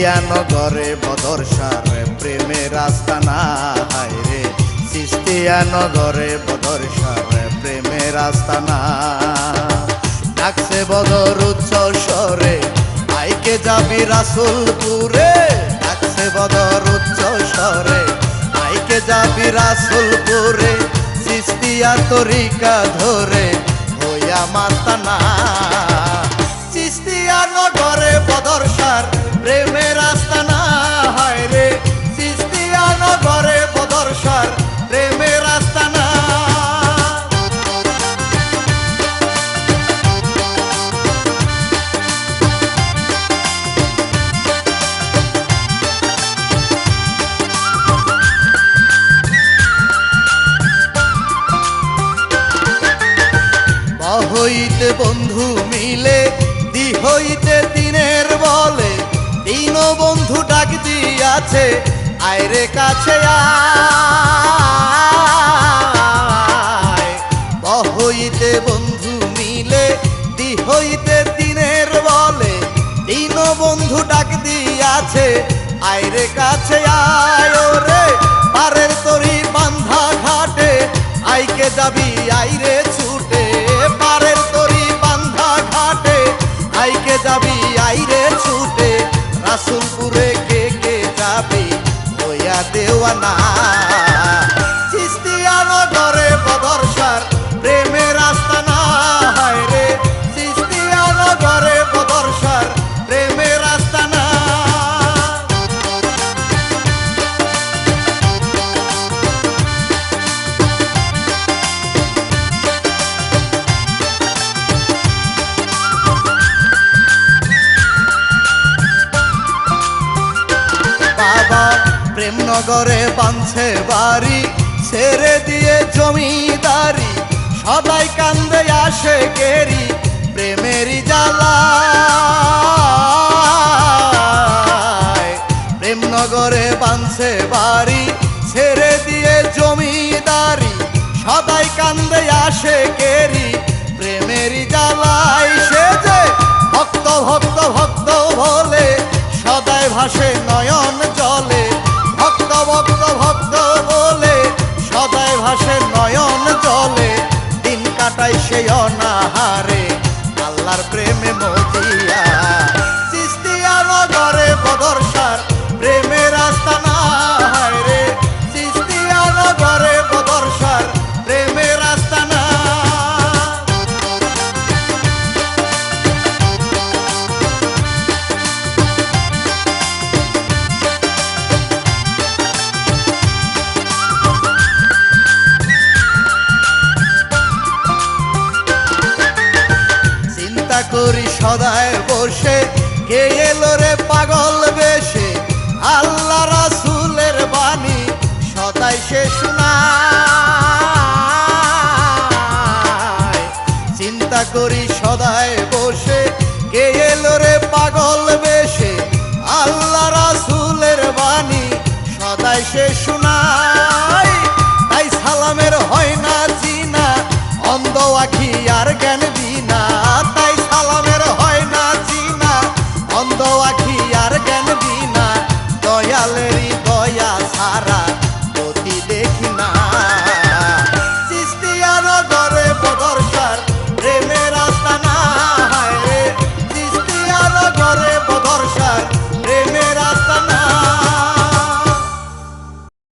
নগরে বদর সারে প্রেমের রাস্তা না হায় রে সিস্তিয়া নগরে বদর সারে প্রেমের রাস্তা না ডাকছে বদর উচ্চ স্বরে, আইকে যাবি রাসুলপুরে। ডাকছে বদর উচ্চ স্বরে, আইকে যাবি রাসুলপুরে। সিস্তিয়া তরিকা ধরে, হইয়া মাতানা হইতে বন্ধু মিলে দি হইতে দিনের বলে দিন বন্ধু ডাক দিয়াছে, আয়রে কাছে হইতে বন্ধু মিলে দি হইতে দিনের বলে দিন বন্ধু ডাক দিয়াছে, আয়রে কাছে আয় রে পারের তরি বান্ধা ঘাটে, আইকে যাবি আইরে রাসুলপুরে কে কে যাবে হইয়া দেওয়ানা প্রেমনগরে বাঁধছে বাড়ি, ছেড়ে দিয়ে জমিদারি, সবাই কান্দে আসে গেরি প্রেমেরই জ্বালা প্রেমনগরে বাঁধছে বাড়ি, ছেড়ে দিয়ে জমিদারি, সবাই কান্দে আসে গেরি mar preme moti সদায় বসে, কে এলো রে পাগল বেশে? আল্লাহ রাসুলের বাণী, সদাই সে শোনায়। চিন্তা করি সদায় বসে, কে এলো রে পাগল বেশে? আল্লাহ রাসুলের বাণী, সদাই সে শোনায়। তাই সালামের হয় না চিনা অন্ধ আখি আর জ্ঞান